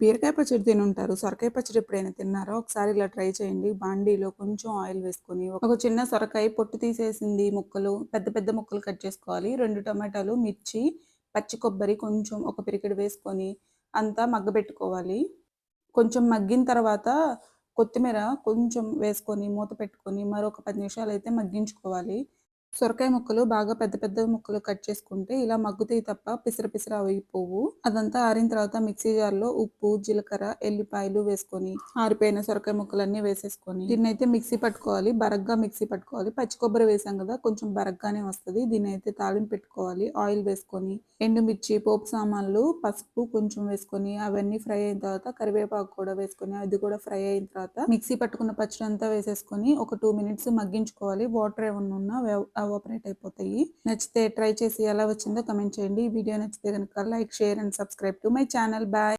బీరకాయ పచ్చడి తినుంటారు. సొరకాయ పచ్చడి ఎప్పుడైనా తిన్నారో ఒకసారి ఇలా ట్రై చేయండి. బాండీలో కొంచెం ఆయిల్ వేసుకొని, ఒక చిన్న సొరకాయ పొట్టు తీసేసింది ముక్కలు, పెద్ద పెద్ద ముక్కలు కట్ చేసుకోవాలి. రెండు టమాటాలు, మిర్చి, పచ్చి కొబ్బరి కొంచెం ఒక పిరికెడు వేసుకొని అంతా మగ్గబెట్టుకోవాలి. కొంచెం మగ్గిన తర్వాత కొత్తిమీర కొంచెం వేసుకొని మూత పెట్టుకొని మరొక పది నిమిషాలు అయితే మగ్గించుకోవాలి. సొరకాయ ముక్కలు బాగా పెద్ద పెద్ద ముక్కలు కట్ చేసుకుంటే ఇలా మగ్గుతాయి తప్ప పిసర పిసర అయిపోవు. అదంతా ఆరిన తర్వాత మిక్సీ జార్‌లో ఉప్పు, జీలకర్ర, ఎల్లిపాయలు వేసుకొని ఆరిపోయిన సొరకాయ ముక్కలన్నీ వేసేసుకొని దీన్నైతే మిక్సీ పట్టుకోవాలి. బరగ్గా మిక్సీ పట్టుకోవాలి. పచ్చి కొబ్బరి వేసాం కదా! కొంచెం బరగ్గానే వస్తది. దీన్నైతే తాళింపు పెట్టుకోవాలి. ఆయిల్ వేసుకొని ఎండుమిర్చి, పోపు సామాన్లు, పసుపు కొంచెం వేసుకొని అవన్నీ ఫ్రై అయిన తర్వాత కరివేపాకు కూడా వేసుకొని అది కూడా ఫ్రై అయిన తర్వాత మిక్సీ పట్టుకున్న పచ్చడి అంతా వేసేసుకొని ఒక టూ మినిట్స్ మగ్గించుకోవాలి. వాటర్ ఏమన్నా ఆపరేట్ అయిపోతాయి. నచ్చితే ట్రై చేసి ఎలా వచ్చిందో కమెంట్ చేయండి. వీడియో నచ్చితే కనుక like, share and subscribe to my channel. Bye.